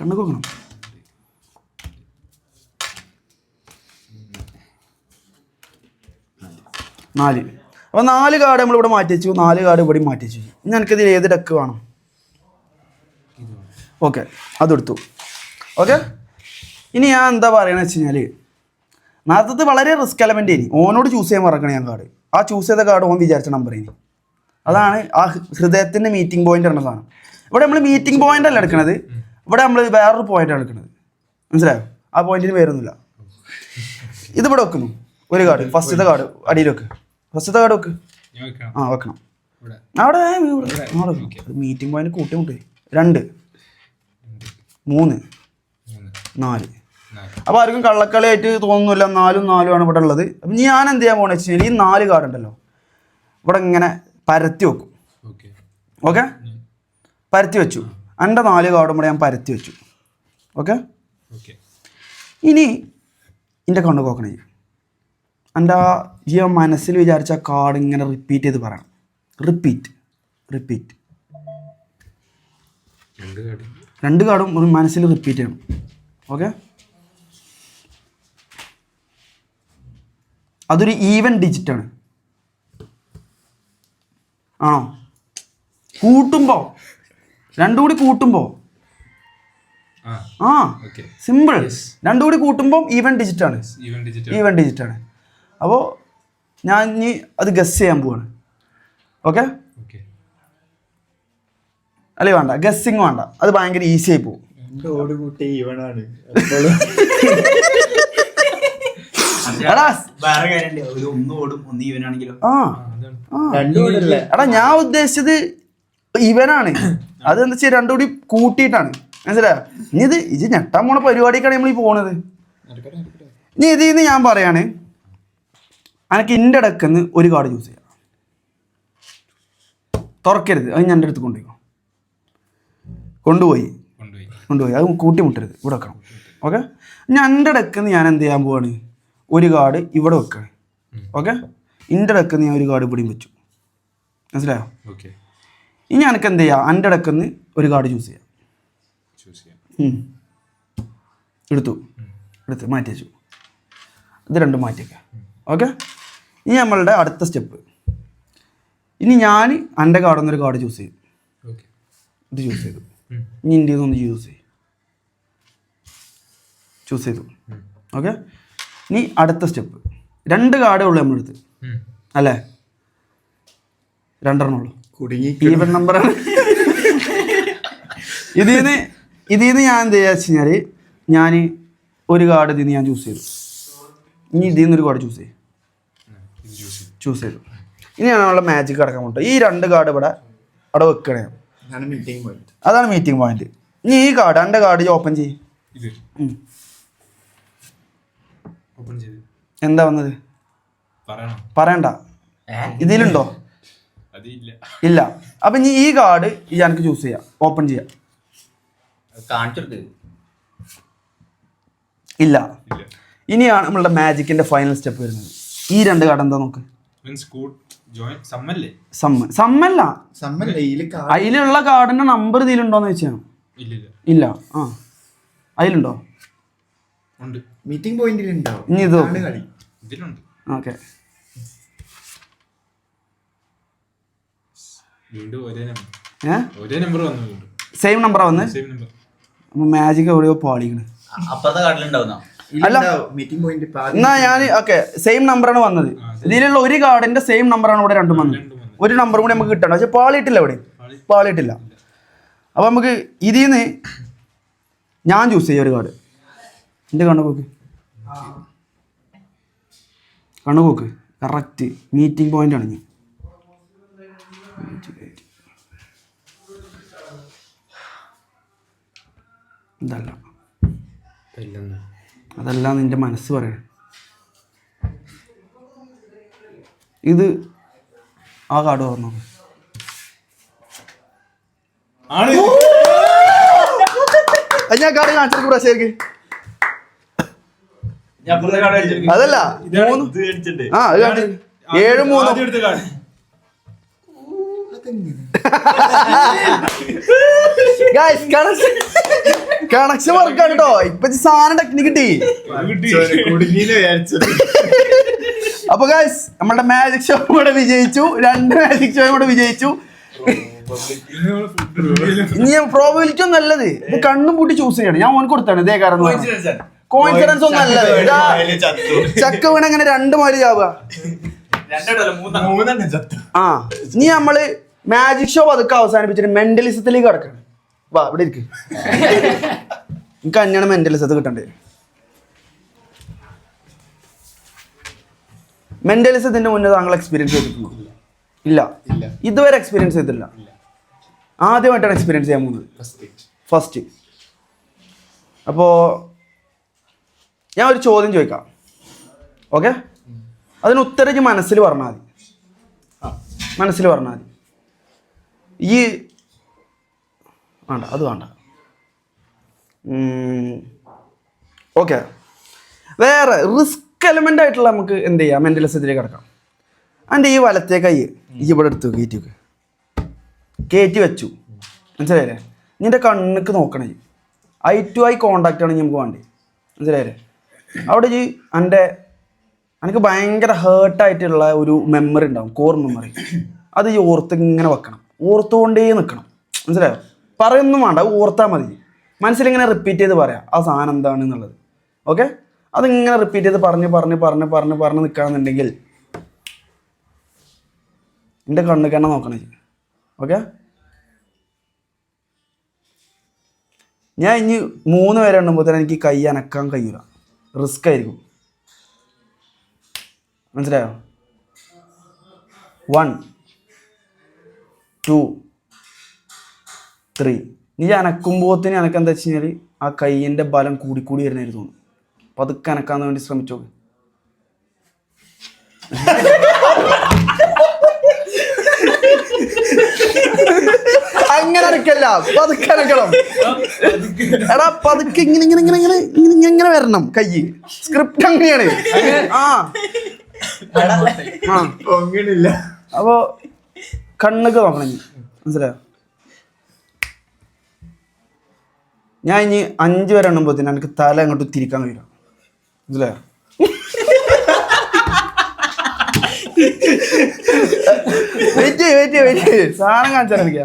കണ്ണു നോക്കണം. നാല്. അപ്പോൾ നാല് കാർഡ് നമ്മളിവിടെ മാറ്റി വെച്ചു. നാല് കാർഡ് ഇവിടെ മാറ്റി വെച്ചു. ഇനി എനിക്കിതിൽ ഏത് ഡക്ക് വേണം? ഓക്കെ അതെടുത്തു ഓക്കെ? ഇനി ഞാൻ എന്താ പറയുന്നത് വെച്ച് കഴിഞ്ഞാൽ നേരത്തെ വളരെ റിസ്ക് എലമെന്റ് ഇനി ഓനോട് ചൂസ് ചെയ്യാൻ മറക്കണം ഞാൻ കാർഡ് ആ ചൂസ് ചെയ്ത കാർഡ് ഓൻ വിചാരിച്ച നമ്പർ ഇനി അതാണ് ആ ഹൃദയത്തിന്റെ മീറ്റിംഗ് പോയിന്റ് എന്ന സാധനം. ഇവിടെ നമ്മൾ മീറ്റിംഗ് പോയിന്റ് അല്ല എടുക്കണത്. ഇവിടെ നമ്മൾ വേറൊരു പോയിന്റാണ് എടുക്കുന്നത് മനസ്സിലായോ? ആ പോയിന്റിന് പേരൊന്നുമില്ല. ഇതിവിടെ വെക്കുന്നു. ഒരു കാർഡ് ഫസ്റ്റത്തെ കാർഡ് അടിയിൽ വെക്ക്. ഫസ്റ്റത്തെ കാർഡ് വെക്ക്. ആ വെക്കണം. അവിടെ മീറ്റിംഗ് പോയിന്റ് കൂട്ടിമുട്ട്. രണ്ട്. മൂന്ന്. നാല്. അപ്പോൾ ആർക്കും കള്ളക്കളിയായിട്ട് തോന്നുന്നില്ല. നാലും നാലും ആണ് ഇവിടെ ഉള്ളത്. അപ്പം ഞാൻ എന്ത് ചെയ്യാൻ പോകണമെന്ന് വെച്ച് കഴിഞ്ഞാൽ ഈ നാല് കാർഡ് ഉണ്ടല്ലോ. ഇവിടെ ഇങ്ങനെ പരത്തി വെക്കും. ഓക്കെ. പരത്തി വെച്ചു. എന്റെ നാല് കാർഡും കൂടെ ഞാൻ പരത്തി വെച്ചു. ഓക്കെ? ഇനി എന്റെ കണ്ണു നോക്കണേ എന്റെ ആ ഈ മനസ്സിൽ വിചാരിച്ച കാർഡ് ഇങ്ങനെ റിപ്പീറ്റ് ചെയ്ത് പറയണം. റിപ്പീറ്റ് റിപ്പീറ്റ് രണ്ട് കാർഡും. ഒരു മനസ്സിൽ റിപ്പീറ്റ് ചെയ്യണം. ഓക്കെ? അതൊരു ഈവൻ ഡിജിറ്റ് ആണ്. ആണോ? കൂട്ടുമ്പോ. രണ്ടും കൂടി കൂട്ടുമ്പോ. ആ സിമ്പിൾ രണ്ടും കൂടി കൂട്ടുമ്പോൾ ഈവൻ ഡിജിറ്റ് ആണ്. ഈവൻ ഡിജിറ്റ് ആണ്. അപ്പോൾ ഞാൻ ഇനി അത് ഗസ് ചെയ്യാൻ പോവാണ്. ഓക്കെ അല്ലേ വേണ്ട ഗസ്സിങ് വേണ്ട. അത് ഭയങ്കര ഈസി ആയി പോകും *laughs*
വേറെ ഒരു ഒന്ന് ഓടും ഒന്ന്
ആ. എടാ ഞാൻ ഉദ്ദേശിച്ചത് ഇവനാണ്. അത് എന്താ വെച്ചാൽ രണ്ടു കൂടി കൂട്ടിയിട്ടാണ്. മനസ്സിലായോ? ഇനി ഇത് ഇത് ഞെട്ടാൻ പോണ പരിപാടിക്കാണ് നമ്മൾ ഈ പോണത് ഇനി ഇതിൽ നിന്ന് ഞാൻ പറയാണ് എനിക്ക് എന്റെ ഇടക്കുന്ന് ഒരു കാർഡ് ചൂസ് ചെയ്യാം. തുറക്കരുത്. അത് ഞാൻ എന്റെ അടുത്ത് കൊണ്ടുപോയി. കൊണ്ടുപോയി. കൊണ്ടുപോയി. അത് കൂട്ടിമുട്ടരുത്. ഇവിടെ വെക്കണം. ഓക്കെ? ഞാൻ എന്റെ ഇടക്കുന്ന് ഞാൻ എന്ത് ചെയ്യാൻ പോവാണ്? ഒരു കാർഡ് ഇവിടെ വെക്കണം ഓക്കെ? എന്റെ ഇടക്കുന്ന് ഞാൻ ഒരു കാർഡ് ഇവിടെയും വെച്ചു. മനസ്സിലായോ? ഓക്കെ. ഇനി എനിക്ക് എന്ത് ചെയ്യാം? എന്റെ ഇടക്കുന്ന് ഒരു കാർഡ് ചൂസ് ചെയ്യാം. എടുത്തു. എടുത്ത് മാറ്റി വെച്ചു. ഇത് രണ്ടും മാറ്റിയേക്കാം. ഓക്കെ? ഇനി നമ്മളുടെ അടുത്ത സ്റ്റെപ്പ്. ഇനി ഞാൻ എന്റെ കാർഡിൽ നിന്നൊരു കാർഡ് ചൂസ് ചെയ്യും. ഇത് ചൂസ് ചെയ്തു. ഇനി ഇന്ത്യയിൽ നിന്നൊന്ന് ചൂസ് ചെയ്യും. ചൂസ് ചെയ്തു. ഓക്കെ? ഇനി അടുത്ത സ്റ്റെപ്പ്. രണ്ട് കാർഡേ ഉള്ളൂ നമ്മളെടുത്ത് അല്ലേ? രണ്ടെണ്ണം ഉള്ളു.
കുടുങ്ങി
ഈവൻ നമ്പറാണ് ഇതിൽ നിന്ന് ഇതിൽ നിന്ന് ഞാൻ എന്ത് ചെയ്യാ വെച്ച് കഴിഞ്ഞാൽ ഞാൻ ഒരു കാർഡ് ഇതിൽ നിന്ന് ഞാൻ ചൂസ് ചെയ്തു. ഇനി ഇതിൽ നിന്ന് ഒരു കാർഡ് ചൂസ് ചെയ്യും. ചൂസ് ചെയ്തു. ഇനി ഞാൻ നമ്മളെ മാജിക് കിടക്കാൻ പോട്ടെ ഈ രണ്ട് കാർഡ് ഇവിടെ അവിടെ വെക്കണേ.
അതാണ് മീറ്റിംഗ് പോയിന്റ്
ഇനി ഈ കാർഡ് എന്റെ കാർഡ് ഓപ്പൺ ചെയ്യും. എന്താ വന്നത്?
പറയണം.
പറയണ്ട. ഇതിലുണ്ടോ?
അതില്ല.
ഇല്ല. അപ്പൊ ഇനി ഈ കാർഡ് എനിക്ക് ചൂസ് ചെയ്യാം. ഓപ്പൺ ചെയ്യാം. ഇല്ല. ഇനിയാണ് നമ്മളുടെ മാജിക്കിന്റെ ഫൈനൽ സ്റ്റെപ്പ് വരുന്നത്. ഈ രണ്ട് കാർഡ് എന്താ നോക്ക്?
സമ്മല്ലേ
അതിലുള്ള കാർഡിന്റെ നമ്പർ ഇതിലുണ്ടോന്ന് വെച്ചാണ്
ഇല്ല.
ആ. അതിലുണ്ടോ?
മീറ്റിംഗ് പോയിന്റിൽ ഉണ്ടാവും
ഇനി ഇതോ
കളി.
ഇതിലുണ്ട്.
ഓക്കെ.
വീണ്ടും ഒരേ നമ്പർ
ഏ?
ഒരേ നമ്പർ വന്നു വീണ്ടും.
സെയിം നമ്പറാ വന്ന്?
സെയിം നമ്പർ
അപ്പോൾ മാജിക് എവിടെയോ പാളിക്കണ്.
അപ്പുറത്തെ കാട്ടിലുണ്ടാവുന്ന?
അല്ല.
മീറ്റിംഗ് പോയിന്റ്
എന്നാ ഞാൻ ഓക്കെ സെയിം നമ്പറാണ് വന്നത്. ഇതിലുള്ള ഒരു കാർഡിന്റെ സെയിം നമ്പറാണ് ഇവിടെ രണ്ടും വന്നത്. ഒരു നമ്പറും കൂടി നമുക്ക് കിട്ടണം. പക്ഷെ പാളിയിട്ടില്ല ഇവിടെ.
പാളി-
പാളിയിട്ടില്ല. അപ്പൊ നമുക്ക് ഇതിൽ നിന്ന് ഞാൻ ചൂസ് ചെയ്യാം ഒരു കാർഡ് എന്റെ കണ്ണു കണ്ണുപോക്ക് കണ്ണു നോക്ക്. കറക്റ്റ് മീറ്റിംഗ് പോയിന്റ് ആണ് ഇതല്ല. അതല്ല നിന്റെ മനസ്സ് പറയണേ ഇത് ആ കാർഡ് പറഞ്ഞു ഞാൻ കാർഡ് കാണിച്ചു പ്രശ്നർക്ക്
ഞാൻ അപ്പുറത്തെ കാട് കളിച്ചെടുക്കും
അതല്ല ആ അത് കാണിച്ചു ഏഴ് മൂന്ന്. കണക്ഷൻ വർക്ക് കേട്ടോ ഇപ്പൊ സാധനം ടെക്നിക്ക് കിട്ടി. അപ്പൊ ഗായ്സ് നമ്മുടെ മാജിക് ഷോ കൂടെ വിജയിച്ചു. രണ്ട് മാജിക് ഷോ കൂടെ വിജയിച്ചു. ഇനി പ്രോബിലിറ്റി ഒന്നും നല്ലത് ഇത് കണ്ണും പൂട്ടി ചൂസ് ചെയ്യണം. ഞാൻ ഓൻ കൊടുത്താണ് ഇതേ കാരണം കോയിൻസിഡൻസ് ഒന്നും അല്ല ഇതാ ചക്ക വീണ അങ്ങനെ രണ്ട് മാതിരി ചാവുക? ആ ഇനി നമ്മൾ മാജിക് ഷോ പതുക്കെ അവസാനിപ്പിച്ചിട്ട് മെന്റലിസത്തിലേക്ക് കിടക്കണം. വാ ഇവിടെ ഇരിക്ക്. എനിക്ക് തന്നെയാണ് മെന്റലിസത്ത് കിട്ടണ്ടേ. മെന്റലിസത്തിന്റെ മുന്നേ താങ്കൾ എക്സ്പീരിയൻസ് ചെയ്തിട്ടുണ്ടോ? ഇല്ല. ഇതുവരെ എക്സ്പീരിയൻസ് ചെയ്തിട്ടില്ല. ആദ്യമായിട്ടാണ് എക്സ്പീരിയൻസ് ചെയ്യാൻ പോകുന്നത്. ഫസ്റ്റ് അപ്പോൾ ഞാൻ ഒരു ചോദ്യം ചോദിക്കാം. ഓക്കെ അതിന് ഉത്തരം മനസ്സിൽ പറഞ്ഞാൽ മതി. മനസ്സിൽ പറഞ്ഞാൽ മതി. ഈ വേണ്ട അത് വേണ്ട. ഓക്കെ വേറെ റിസ്ക് എലമെന്റ് ആയിട്ടുള്ള നമുക്ക് എന്ത് ചെയ്യാം? മെന്റലിസത്തിലേക്ക് കിടക്കാം. അതിന്റെ ഈ വലത്തെ കൈ? ഈ ഇവിടെ എടുത്തു കയറ്റി കയറ്റി വെച്ചു. മനസ്സിലായില്ലേ? നിന്റെ കണ്ണുക്ക് നോക്കണേ. ഐ ടു ഐ കോണ്ടാക്റ്റ് ആണ് നമുക്ക് വേണ്ടി. മനസ്സിലായില്ലേ? അവിടെ ഈ എന്റെ എനിക്ക് ഭയങ്കര ഹേർട്ടായിട്ടുള്ള ഒരു മെമ്മറി ഉണ്ടാവും കോർ മെമ്മറി അത് ഈ ഓർത്ത് ഇങ്ങനെ വെക്കണം ഓർത്തുകൊണ്ടേ നിൽക്കണം മനസ്സിലായോ? പറയൊന്നും വേണ്ട ഓർത്താൽ മതി. മനസ്സിലിങ്ങനെ റിപ്പീറ്റ് ചെയ്ത് പറയാം ആ സാധനം എന്താണ് എന്നുള്ളത്. ഓക്കെ അതിങ്ങനെ റിപ്പീറ്റ് ചെയ്ത് പറഞ്ഞ് പറഞ്ഞ് പറഞ്ഞ് പറഞ്ഞ് പറഞ്ഞ് നിൽക്കുകയാണെന്നുണ്ടെങ്കിൽ എന്റെ കണ്ണു കണ്ണ നോക്കണേ ഓക്കെ ഞാൻ ഇനി മൂന്ന് പേരെ ഉണ്ടുമ്പോൾ തന്നെ എനിക്ക് കൈ അനക്കാൻ കഴിയൂല. റിസ്ക് ആയിരിക്കും. മനസ്സിലായോ? വൺ ടു ത്രീ നീ അനക്കുമ്പോത്തിന് അനക്ക് എന്താ വെച്ച് കഴിഞ്ഞാൽ ആ കൈയിന്റെ ബലം കൂടിക്കൂടി വരുന്നതായിരുന്നു തോന്നും അപ്പം അതൊക്കെ അനക്കാൻ വേണ്ടി ശ്രമിച്ചോ അങ്ങനെ അനക്കല്ല പതുക്കെ അനക്കണം എടാ പതുക്കെ ഇങ്ങനെ ഇങ്ങനെ ഇങ്ങനെ ഇങ്ങനെ ഇങ്ങനെ ഇങ്ങനെ വരണം കൈ സ്ക്രിപ്റ്റ് അങ്ങനെയാണ്. ആ. ആ. അപ്പോ കണ്ണൊക്കെ നോക്കണം ഇനി. മനസ്സിലായോ? ഞാൻ ഇനി അഞ്ച് വരെ എണ്ണുമ്പോഴത്തേന് എനിക്ക് തല അങ്ങോട്ട് തിരിക്കാൻ കഴിയില്ല മനസ്സിലായോ? വെയിറ്റ് വെയിറ്റ് വെയിറ്റ് സാധനം കാണിച്ചാൽ എനിക്ക്.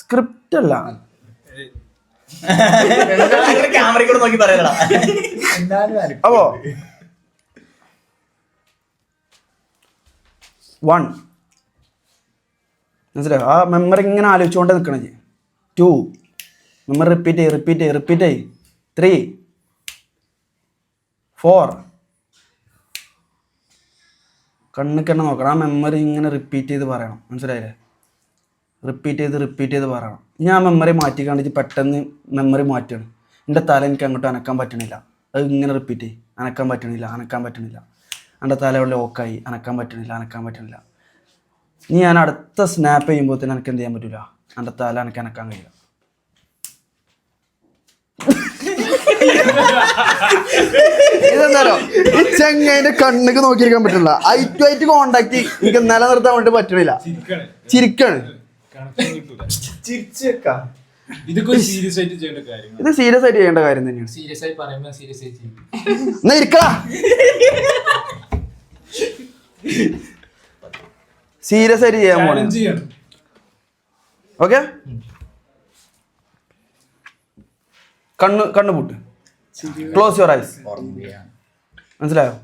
സ്ക്രിപ്റ്റ് അല്ല
നോക്കി
അപ്പോ വൺ മനസ്സിലായോ? ആ മെമ്മറി ഇങ്ങനെ ആലോചിച്ചുകൊണ്ട് നിൽക്കണം ടു മെമ്മറി റിപ്പീറ്റ് ചെയ്യ് റിപ്പീറ്റ് ചെയ്യ് റിപ്പീറ്റ് ചെയ്യ്. ത്രീ ഫോർ കണ്ണിൽ തന്നെ നോക്കണം. ആ മെമ്മറി ഇങ്ങനെ റിപ്പീറ്റ് ചെയ്ത് പറയണം. മനസ്സിലായില്ലേ? റിപ്പീറ്റ് ചെയ്ത് റിപ്പീറ്റ് ചെയ്ത് പറയണം. ഞാൻ മെമ്മറി മാറ്റി കാണിച്ച് പെട്ടെന്ന് മെമ്മറി മാറ്റണം എന്റെ തല എനിക്ക് അങ്ങോട്ട് അനക്കാൻ പറ്റണില്ല. അത് ഇങ്ങനെ റിപ്പീറ്റ് ചെയ്യും. അനക്കാൻ പറ്റണില്ല അനക്കാൻ പറ്റണില്ല. എന്റെ തല ഇവിടെ ലോക്കായി അനക്കാൻ പറ്റണില്ല അനക്കാൻ പറ്റണില്ല. ഇനി ഞാൻ അടുത്ത സ്നാപ്പ് ചെയ്യുമ്പോൾ തന്നെ എനിക്ക് എന്ത് ചെയ്യാൻ പറ്റില്ല എന്റെ തല എനിക്ക് അനക്കാൻ കഴിയില്ല. ഇതെന്താണോ ഈ ചെങ്ങൈന്റെ കണ്ണുക്ക് നോക്കിയിരിക്കാൻ പറ്റില്ല ഐ ടു ഐറ്റ് കോണ്ടാക്ട് എനിക്ക് നിലനിർത്താൻ വേണ്ടി പറ്റണില്ല.
ചിരിക്കാണ്.
ചിരിക്കാണ്
കണക്ഷൻ കിട്ടൂല
ചിരിച്ചു വെക്കാം
ഇതൊക്കെ സീരിയസ് ആയിട്ട് ചെയ്യേണ്ട കാര്യങ്ങൾ
ഇത് സീരിയസ് ആയിട്ട് ചെയ്യേണ്ട കാര്യം തന്നെയാണ്
സീരിയസ് ആയി പറയുമ്പോൾ സീരിയസ് ആയി ചെയ്യും
എന്നാ ഇരിക്കടാ സീരിയസ് ആയിട്ട് ചെയ്യാൻ പോണേ
ചെയ്യണം
ഓക്കെ കണ്ണ് കണ്ണ് പൂട്ട് ക്ലോസ് യുവർ ഐസ് മനസ്സിലായോ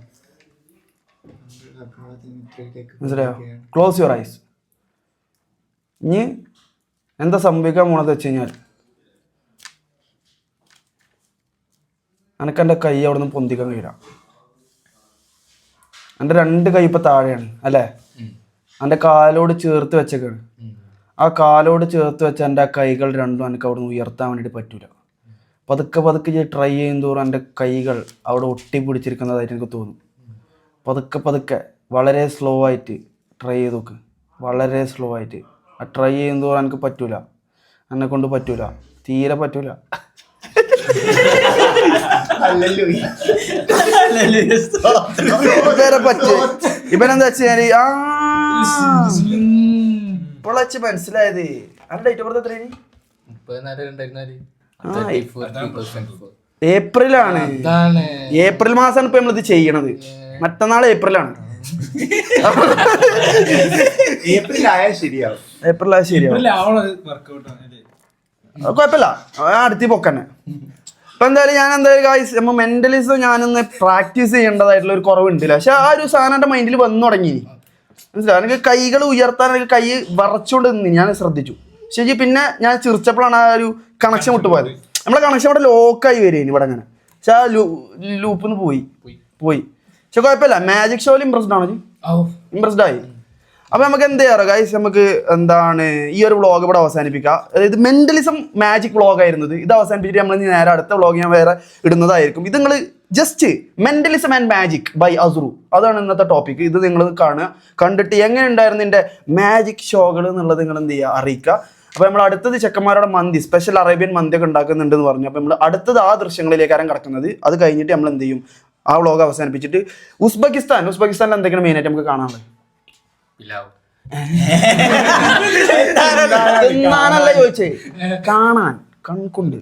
മനസ്സിലായോ ക്ലോസ് യുവർ ഐസ് ഇനി എന്താ സംഭവിക്കാൻ പോണത് വെച്ച് കഴിഞ്ഞാൽ? എനക്ക് എന്റെ കൈ അവിടെ നിന്ന് പൊന്തിക്കാൻ കഴിയില്ല. എന്റെ രണ്ട് കൈ ഇപ്പം താഴെയാണ് അല്ലേ? എന്റെ കാലോട് ചേർത്ത് വെച്ചേക്കാണ്. ആ കാലോട് ചേർത്ത് വെച്ച എന്റെ ആ കൈകൾ രണ്ടും എനിക്ക് അവിടെ നിന്ന് ഉയർത്താൻ വേണ്ടിയിട്ട് പറ്റൂല. പതുക്കെ പതുക്കെ ട്രൈ ചെയ്യും തോറും എന്റെ കൈകൾ അവിടെ ഒട്ടി പിടിച്ചിരിക്കുന്നതായിട്ട് എനിക്ക് തോന്നും. പതുക്കെ പതുക്കെ വളരെ സ്ലോ ആയിട്ട് ട്രൈ ചെയ്ത് നോക്ക്. വളരെ സ്ലോ ആയിട്ട്. ട്രൈ ചെയ്യും തോറും എനിക്ക് പറ്റൂല. എന്നെ കൊണ്ട് പറ്റൂല. തീരെ പറ്റൂല. പറ്റൂ. ഇവനെന്താ വെച്ചാൽ ആ. ഇപ്പോഴച്ച് മനസ്സിലായത്. ആ ഡേറ്റ് ഓഫ് ഏപ്രിലാണ്. ഏപ്രിൽ മാസമാണ് ഇപ്പൊ നമ്മളിത് ചെയ്യണത്. മറ്റന്നാൾ ഏപ്രിലാണ്.
ഏപ്രിൽ ആയാൽ ശരിയാവും.
ഏപ്രിൽ ആയാൽ ശരിയാവും കുഴപ്പമില്ല. അടുത്ത് പൊക്കന്നെ. ഇപ്പൊ എന്തായാലും ഞാൻ എന്തായാലും ഗായ്സ് നമ്മൾ മെന്റലിസം ഞാനൊന്ന് പ്രാക്ടീസ് ചെയ്യേണ്ടതായിട്ടുള്ള ഒരു കുറവുണ്ടില്ല. പക്ഷെ ആ ഒരു സാധനം എന്റെ മൈൻഡിൽ വന്നു തുടങ്ങി മനസ്സിലായി? എനിക്ക് കൈകൾ ഉയർത്താൻ എനിക്ക് കൈ വറച്ചുകൊണ്ട് നിന്ന് ഞാൻ ശ്രദ്ധിച്ചു. ശരി പിന്നെ ഞാൻ ചിരിച്ചപ്പോഴാണ് ആ ഒരു കണക്ഷൻ വിട്ടുപോയത് നമ്മളെ കണക്ഷൻ ഇവിടെ ലോക്കായി വരും ഇവിടെ അങ്ങനെ. പക്ഷെ ആ ലൂപ്പിൽ നിന്ന് പോയി. പോയി. പക്ഷെ കുഴപ്പമില്ല. മാജിക് ഷോയിൽ ഇമ്പ്രസ്ഡ് ആണോ ഇമ്പ്രസ്ഡ് ആയി. അപ്പൊ നമുക്ക് എന്ത് ചെയ്യാറോ ഗൈസ് നമുക്ക് എന്താണ് ഈ ഒരു വ്ളോഗ് ഇവിടെ അവസാനിപ്പിക്കാം. അതായത് മെന്റലിസം മാജിക് വ്ളോഗ് ആയിരുന്നത് ഇത്. അവസാനിപ്പിച്ചിട്ട് നമ്മൾ നേരെ അടുത്ത വ്ളോഗ് ഞാൻ വേറെ ഇടുന്നതായിരിക്കും. ഇത് നിങ്ങൾ just mentalism and magic by അസുറു അതാണ് ഇന്നത്തെ ടോപ്പിക് ഇത് നിങ്ങൾ കാണുക. കണ്ടിട്ട് എങ്ങനെ ഉണ്ടായിരുന്നു എന്റെ മാജിക് ഷോകൾ എന്നുള്ളത് നിങ്ങൾ എന്ത് ചെയ്യുക? അറിയിക്കുക. അപ്പൊ നമ്മൾ അടുത്തത് ചെക്കന്മാരുടെ മന്തി സ്പെഷ്യൽ അറേബ്യൻ മന്തി ഒക്കെ ഉണ്ടാക്കുന്നുണ്ട് എന്ന് പറഞ്ഞു. അപ്പൊ നമ്മൾ അടുത്തത് ആ ദൃശ്യങ്ങളിലേക്കാരം കിടക്കുന്നത്. അത് കഴിഞ്ഞിട്ട് നമ്മൾ എന്ത് ചെയ്യും? ആ വ്ലോഗ് അവസാനിപ്പിച്ചിട്ട് ഉസ്ബെക്കിസ്ഥാൻ ഉസ്ബെക്കിസ്ഥാനിൽ എന്തൊക്കെയാണ് മെയിനായിട്ട് നമുക്ക് കാണാനുള്ളത്? തിന്നാനല്ല ചോദിച്ചേ? കാണാൻ കൺകുണ്ട്.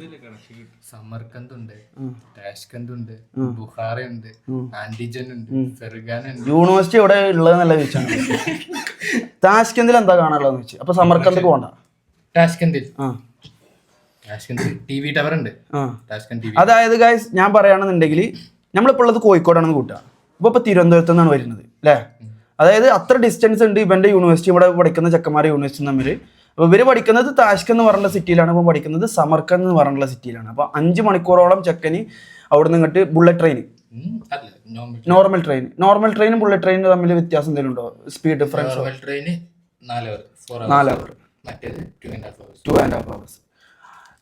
സമർക്കന്ത് ഉണ്ട് ടാഷ്കന്ത് ഉണ്ട് ബുഹാറ ഉണ്ട് ആന്റിജൻ ഉണ്ട് ഫെർഗാൻ ഉണ്ട്
യൂണിവേഴ്സിറ്റി എവിടെ ഉള്ളതെന്നല്ല ചോദിച്ചാണ് താഷ്കന്തിൽ എന്താ കാണാനുള്ളതെന്ന് വെച്ച് അപ്പൊ സമർക്കന്തൊക്കെ പോണ്ട.
ടാഷ്കന്തിൽ
ആ.
ടാഷ്കന്ത് ടി വി ടവർ ഉണ്ട്
അതായത് ഗായ്സ് ഞാൻ പറയുകയാണെന്നുണ്ടെങ്കിൽ നമ്മളിപ്പോൾ ഉള്ളത് കോഴിക്കോടാണെന്ന് കൂട്ടുക. അപ്പോൾ ഇപ്പോൾ തിരുവനന്തപുരത്ത് നിന്നാണ് വരുന്നത് അല്ലേ അതായത് അത്ര ഡിസ്റ്റൻസ് ഉണ്ട് ഇവന്റെ യൂണിവേഴ്സിറ്റി ഇവിടെ പഠിക്കുന്ന ചെക്കന്മാർ യൂണിവേഴ്സിറ്റി തമ്മിൽ അപ്പോൾ ഇവർ പഠിക്കുന്നത് താഷ്കെന്ന് എന്ന് പറഞ്ഞുള്ള സിറ്റിയിലാണ് ഇപ്പോൾ പഠിക്കുന്നത് സമർക്കൻ എന്ന് പറഞ്ഞുള്ള സിറ്റിയിലാണ് അപ്പോൾ അഞ്ച് മണിക്കൂറോളം ചെക്കന് അവിടെ നിന്ന് ഇങ്ങോട്ട് bullet train
normal
train normal ട്രെയിനും ബുള്ളറ്റ് ട്രെയിനും തമ്മിൽ വ്യത്യാസം എന്തെങ്കിലും ഉണ്ടോ? സ്പീഡ് ഡിഫറൻസ്
നാല് hour
hour
two and half hours
two and half hours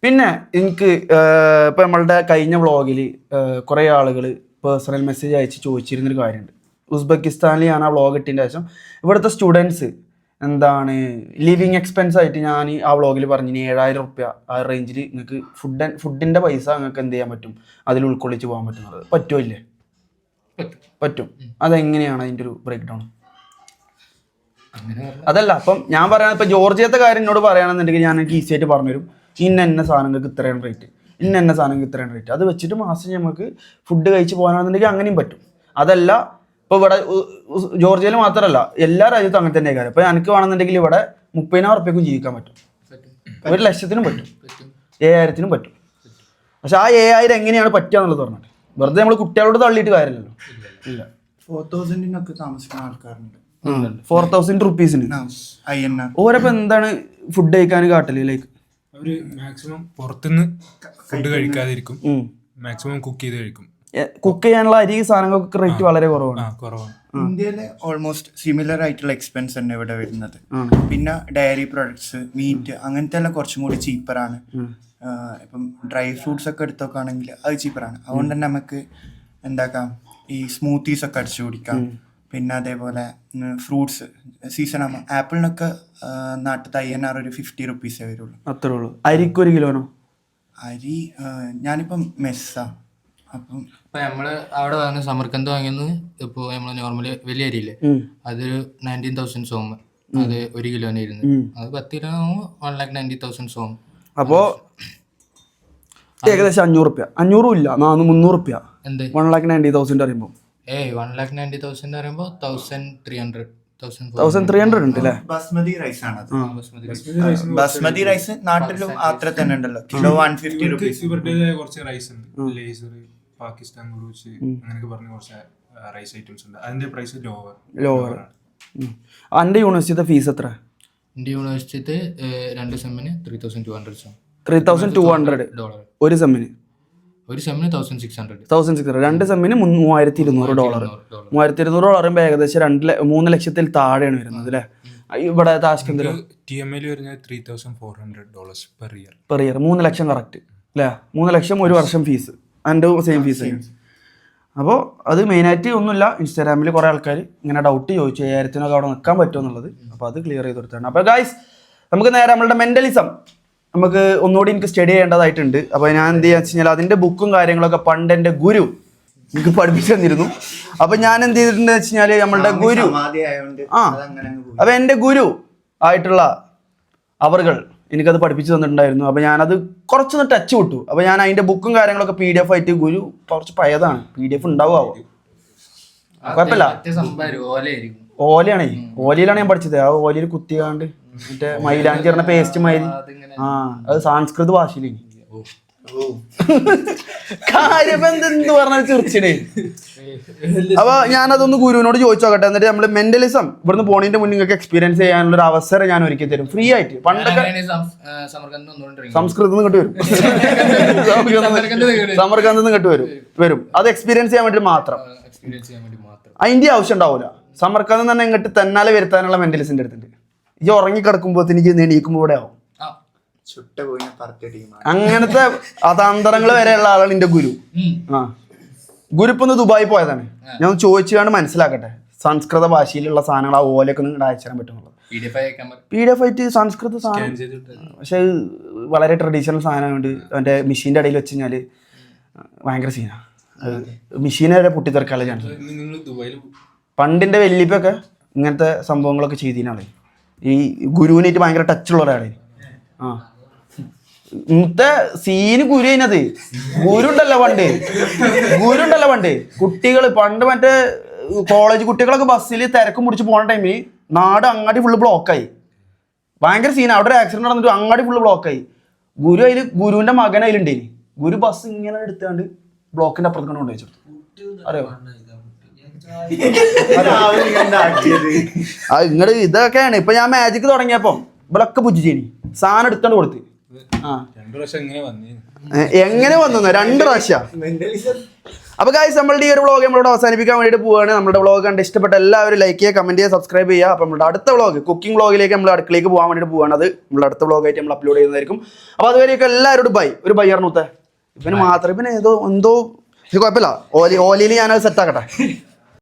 പിന്നെ എനിക്ക് ഇപ്പം നമ്മളുടെ കഴിഞ്ഞ വ്ളോഗിൽ കുറേ ആളുകൾ പേഴ്സണൽ മെസ്സേജ് അയച്ച് ചോദിച്ചിരുന്നൊരു കാര്യമുണ്ട് ഉസ്ബെക്കിസ്ഥാനിൽ ഞാൻ ആ വ്ളോഗ് ഇട്ടതിന്റെ ശേഷം ഇവിടുത്തെ സ്റ്റുഡൻസ് എന്താണ് ലിവിങ് എക്സ്പെൻസ് ആയിട്ട് ഞാൻ ആ വ്ളോഗിൽ പറഞ്ഞു ഏഴായിരം റുപ്യ ആ റേഞ്ചിൽ നിങ്ങൾക്ക് ഫുഡ് ഫുഡിന്റെ പൈസ നിങ്ങൾക്ക് എന്ത് ചെയ്യാൻ പറ്റും? അതിൽ ഉൾക്കൊള്ളിച്ച് പോകാൻ പറ്റുന്നത് പറ്റുമോ ഇല്ലേ?
പറ്റും.
അതെങ്ങനെയാണ് അതിന്റെ ഒരു ബ്രേക്ക് ഡൗൺ അതല്ല അപ്പം ഞാൻ പറയാൻ ഇപ്പം ജോർജിയത്തെ കാര്യം എന്നോട് പറയുകയാണെന്നുണ്ടെങ്കിൽ ഞാൻ എനിക്ക് ഈസി ആയിട്ട് പറഞ്ഞുതരും. ഇന്ന ഇന്ന സാധനങ്ങൾക്ക് ഇത്രയാണ് റേറ്റ് ഇന്ന ഇന്ന സാധനങ്ങൾക്ക് ഇത്രയാണ് റേറ്റ് അത് വെച്ചിട്ട് മാസം നമുക്ക് ഫുഡ് കഴിച്ച് പോകാനാണെന്നുണ്ടെങ്കിൽ അങ്ങനെയും പറ്റും. അതല്ല ഇപ്പോൾ ഇവിടെ ജോർജിയയിൽ മാത്രമല്ല എല്ലാ രാജ്യത്തും അങ്ങനെ തന്നെ കാര്യം ഇപ്പോൾ എനിക്ക് വേണമെന്നുണ്ടെങ്കിൽ ഇവിടെ മുപ്പതിനായിരം ഉറുപ്പ്യക്കും ജീവിക്കാൻ പറ്റും. ഒരു ലക്ഷത്തിനും പറ്റും. ഏഴായിരത്തിനും പറ്റും. പക്ഷെ ആ ഏഴായിരം എങ്ങനെയാണ് പറ്റുക എന്നുള്ളത് പറഞ്ഞിട്ട്. വെറുതെ നമ്മൾ കുട്ടികളോട് തള്ളിയിട്ട് കാര്യമില്ലല്ലോ. ഇല്ല.
ഫോർ തൗസൻഡിനൊക്കെ താമസിക്കുന്ന ആൾക്കാരുണ്ട്.
ഫോർ തൗസൻഡ് റുപ്പീസിന് ഓരപ്പോൾ എന്താണ് ഫുഡ് കഴിക്കാൻ കാട്ടൽ? ലൈക്ക്
അവർ മാക്സിമം പുറത്തുനിന്ന് ഫുഡ് കഴിക്കാതിരിക്കും. മാക്സിമം കുക്ക് ചെയ്ത് കഴിക്കും.
കുക്ക് ചെയ്യാനുള്ള അരി സാധനങ്ങൾക്ക് റേറ്റ് വളരെ കുറവാണ്.
കുറവാണ്.
ഇന്ത്യയിലെ ഓൾമോസ്റ്റ് സിമിലർ ആയിട്ടുള്ള എക്സ്പെൻസ് തന്നെ ഇവിടെ വരുന്നത്. പിന്നെ ഡയറി പ്രൊഡക്ട്സ് മീറ്റ് അങ്ങനത്തെ എല്ലാം കുറച്ചും കൂടി ചീപ്പറാണ് ഇപ്പം ഡ്രൈ ഫ്രൂട്ട്സ് ഒക്കെ എടുത്തൊക്കെയാണെങ്കിൽ അത് ചീപ്പറാണ് അതുകൊണ്ട് തന്നെ നമുക്ക് എന്താക്കാം? ഈ സ്മൂത്തീസ് ഒക്കെ അടിച്ചു കുടിക്കാം. പിന്നെ അതേപോലെ ഫ്രൂട്ട്സ്. സീസൺ ആകുമ്പോൾ ആപ്പിളിനൊക്കെ നാട്ടിൽ ഐ എൻ ആർ ഒരു ഫിഫ്റ്റി റുപ്പീസേ വരുള്ളൂ.
അത്രേ ഉള്ളൂ. അരിക്ക് ഒരു കിലോനോ?
അരി ഞാനിപ്പം മെസ്സാ. അപ്പം
ഇപ്പൊ നമ്മൾ അവിടെ വാങ്ങുന്ന സമർക്കന്ത് വാങ്ങുന്നത് ഇപ്പൊ നമ്മൾ നോർമലി വലിയ അരിയില്ലേ? അതൊരു നയന്റീൻ തൗസൻഡ് സോം. അത് ഒരു കിലോന് ഇരുന്ന് അത് പത്ത് kilo one lakh ninety thousand som.
അപ്പോ ഏകദേശം അഞ്ഞൂറ് റുപ്യ. അഞ്ഞൂറും ഇല്ല. നാന്നൂറ് മുന്നൂറ് റുപ്യ.
എന്ത്?
വൺ ലാക്ക് നയന്റി തൗസൻഡ് അറിയുമ്പോൾ
ഏയ് വൺ ലാക്ക് നയന്റി തൗസൻഡ് പറയുമ്പോൾ thousand three hundred thousand
thousand three hundred ഉണ്ട് അല്ലേ
ബസ്മതി റൈസ്
ബസ്മതി
ബസ്മതി റൈസ് നാട്ടിലും അത്ര തന്നെ ഉണ്ടല്ലോ. കിലോ വൺ ഫിഫ്റ്റി റുപ്പീസ്
ഇവരുടേതായ കുറച്ച് റൈസ് ഉണ്ട്. ലേസർ പാകിസ്ഥാൻ കുറിച്ച് അങ്ങനെയൊക്കെ പറഞ്ഞ കുറച്ച് റൈസ് ഐറ്റംസ് ഉണ്ട്. അതിന്റെ പ്രൈസ് ലോവർ
ലോവർ അന്റെ യൂണിവേഴ്സിറ്റിയുടെ ഫീസ് എത്ര?
എന്റെ യൂണിവേഴ്സിറ്റിത്ത് രണ്ട് സെമ്മിന് three thousand two hundred som
three thousand two hundred
dollar
ഒരു സെമ്മിന്
ഒരു സെമ്മിന് thousand six hundred
thousand six രണ്ട് സെമ്മിന് മൂവായിരത്തി ഇരുന്നൂറ് ഡോളർ. മൂവായിരത്തി ഇരുന്നൂറ് ഡോളർ പറയുമ്പോൾ ഏകദേശം രണ്ട് മൂന്ന് ലക്ഷത്തിൽ താഴെയാണ് വരുന്നത് അല്ലേ ഇവിടെ താഷ്കന്ദിൽ
ടി എം എൽ വരുന്നത് three thousand four hundred dollars per year
per year മൂന്ന് ലക്ഷം കറക്റ്റ് അല്ലേ മൂന്ന് ലക്ഷം ഒരു വർഷം ഫീസ് അതിന്റെ സെയിം ഫീസ് അപ്പോൾ അത് മെയിനായിട്ട് ഒന്നുമില്ല. ഇൻസ്റ്റാഗ്രാമിൽ കുറേ ആൾക്കാർ ഇങ്ങനെ ഡൗട്ട് ചോദിച്ചു അയ്യായിരത്തിനൊക്കെ അവിടെ നിൽക്കാൻ പറ്റുമോ? എന്നുള്ളത്. അപ്പോൾ അത് ക്ലിയർ ചെയ്ത് കൊടുത്താണ് അപ്പോൾ ഗായ്സ് നമുക്ക് നേരെ നമ്മളുടെ മെന്റലിസം നമുക്ക് ഒന്നുകൂടി എനിക്ക് സ്റ്റഡി ചെയ്യേണ്ടതായിട്ടുണ്ട്. അപ്പോൾ ഞാൻ എന്ത് ചെയ്യാന്ന് വെച്ച് കഴിഞ്ഞാൽ അതിന്റെ ബുക്കും കാര്യങ്ങളൊക്കെ പണ്ട് എന്റെ ഗുരു എനിക്ക് പഠിപ്പിച്ചു തന്നിരുന്നു. അപ്പൊ ഞാൻ എന്ത് ചെയ്തിട്ടുണ്ട് വെച്ച് കഴിഞ്ഞാൽ നമ്മളുടെ ഗുരു ആ. അപ്പൊ എന്റെ ഗുരു ആയിട്ടുള്ള അവറുകൾ എനിക്കത് പഠിപ്പിച്ചു തന്നിട്ടുണ്ടായിരുന്നു. അപ്പൊ ഞാനത് കുറച്ചൊന്ന് ടച്ച് വിട്ടു. അപ്പൊ ഞാൻ അതിന്റെ ബുക്കും കാര്യങ്ങളൊക്കെ പി ഡി എഫ് ആയിട്ട് ഗുരു കുറച്ച് പഴയതാണ്. പി ഡി എഫ് ഉണ്ടാവുമോ കുഴപ്പമില്ല ഓലയാണേ. ഓലയിലാണ് ഞാൻ പഠിച്ചത്. ആ ഓലയിൽ കുത്തിയാണ്ട് മറ്റേ മൈലാഞ്ചി പറഞ്ഞ പേസ്റ്റ് മൈലി ആ അത് സാംസ്കൃത ഭാഷയിലേ. കാര്യമെന്തെന്ന് പറഞ്ഞ ചിർച്ചിടേ. അപ്പൊ ഞാനതൊന്ന് ഗുരുവിനോട് ചോദിച്ചു നോക്കട്ടെ. എന്നിട്ട് നമ്മൾ മെന്റലിസം ഇവിടുന്ന് പോണിന്റെ മുന്നിൽ നിങ്ങൾക്ക് എക്സ്പീരിയൻസ് ചെയ്യാനുള്ള ഒരു അവസരം ഞാൻ ഒരുക്കി തരും. ഫ്രീ ആയിട്ട്. പണ്ടൊക്കെ സംസ്കൃതം ഇങ്ങോട്ട് വരും. സമർക്കന്ത് ഇങ്ങോട്ട് വരും. വരും. അത് എക്സ്പീരിയൻസ് ചെയ്യാൻ വേണ്ടി മാത്രം.
എക്സ്പീരിയൻസ് ചെയ്യാൻ വേണ്ടി മാത്രം.
അതിന്റെ ആവശ്യം ഉണ്ടാവൂല. സമർക്കന്ത് തന്നെ ഇങ്ങോട്ട് തന്നാലെ വരുത്താനുള്ള മെന്റലിസിന്റെ അടുത്തുണ്ട്. ഈ ഉറങ്ങി കിടക്കുമ്പോ എനിക്ക് എണീക്കുമ്പോ ഇവിടെ ആവും. അങ്ങനത്തെ അതാന്തരങ്ങൾ വരെയുള്ള ആളാണ് എന്റെ ഗുരു. ആ. ഗുരു ഇപ്പൊ ഒന്ന് ദുബായി പോയതാണ്. ഞാൻ ഒന്ന് ചോദിച്ചുകൊണ്ട് മനസ്സിലാക്കട്ടെ. സംസ്കൃത ഭാഷയിലുള്ള സാധനങ്ങൾ ആ ഓലൊക്കെ നിങ്ങളുടെ അയച്ചു തരാൻ പറ്റുന്നുള്ളത്.
പി ഡി എഫ്
ആയിട്ട് സംസ്കൃത സാധനം പക്ഷെ വളരെ ട്രഡീഷണൽ സാധനമുണ്ട് അവന്റെ മെഷീന്റെ ഇടയിൽ വെച്ച് കഴിഞ്ഞാൽ ഭയങ്കര സീനാണ് മെഷീനെ വരെ പൊട്ടിത്തെറിക്കാനുള്ള ചാൻസ്
പണ്ടിന്റെ
പണ്ടിന്റെ വെല്ലിപ്പൊക്കെ ഇങ്ങനത്തെ സംഭവങ്ങളൊക്കെ ചെയ്തിനാളെ. ഈ ഗുരുവിനായിട്ട് ഭയങ്കര ടച്ചുള്ള ഒരാളെ. ആ. ഇന്നത്തെ സീന് ഗുരു അതിനത് ഗുരുണ്ടല്ലോ പണ്ട്. ഗുരുണ്ടല്ലോ പണ്ട്. കുട്ടികൾ പണ്ട് മറ്റേ കോളേജ് കുട്ടികളൊക്കെ ബസ്സിൽ തിരക്കും പിടിച്ച് പോണ ടൈമിൽ നാട് അങ്ങാടി ഫുള്ള് ബ്ലോക്കായി ഭയങ്കര സീൻ അവിടെ ഒരു ആക്സിഡന്റ് നടന്നിട്ട് അങ്ങാടി ഫുള്ള് ബ്ലോക്കായി ഗുരു അതിൽ ഗുരുവിന്റെ മകൻ അതിലുണ്ടേനി. ഗുരു ബസ് ഇങ്ങനെ എടുത്താണ്ട് ബ്ലോക്കിന്റെ അപ്പുറത്ത് കൊണ്ട് കൊണ്ടുവച്ചു അറിയോ
രാവിലെ ഇങ്ങനെ ആക്കിയത്
ആ ഇങ്ങട് ഇതൊക്കെയാണ്. ഇപ്പൊ ഞാൻ മാജിക് തുടങ്ങിയപ്പോ ഇവളൊക്കെ പുജിച്ചേനി സാധനം എടുത്തോണ്ട് കൊടുത്ത്.
എങ്ങനെ വന്നേ?
രണ്ട് പ്രാവശ്യം. അപ്പൊ ഗായ്സ് നമ്മളുടെ ഈ ഒരു വ്ളോഗ് നമ്മളോട് അവസാനിപ്പിക്കാൻ വേണ്ടിയിട്ട് പോവുകയാണ് നമ്മുടെ വ്ളോഗ് കണ്ട് ഇഷ്ടപ്പെട്ട എല്ലാവരും ലൈക്ക് ചെയ്യുക കമന്റ് ചെയ്യുക സബ്സ്ക്രൈബ് ചെയ്യുക. അപ്പൊ നമ്മുടെ അടുത്ത വ്ളോഗ് കുക്കിംഗ് വ്ളോഗിലേക്ക് നമ്മൾ അടുക്കളയിലേക്ക് പോകാൻ വേണ്ടിയിട്ട് പോവാണ്. അത് നമ്മുടെ അടുത്ത വ്ളോഗായിട്ട് നമ്മൾ അപ്ലോഡ് ചെയ്യുന്നതായിരിക്കും. അപ്പൊ അതുവരെയൊക്കെ എല്ലാവരോടും ബൈ ഒരു ബൈ അറിഞ്ഞൂത്തെ ഇവന് മാത്രം ഇവന് ഏതോ എന്തോ ഇത് കുഴപ്പമില്ല. ഓലി ഓലിയിൽ ഞാനത് സെറ്റ് ആക്കട്ടെ.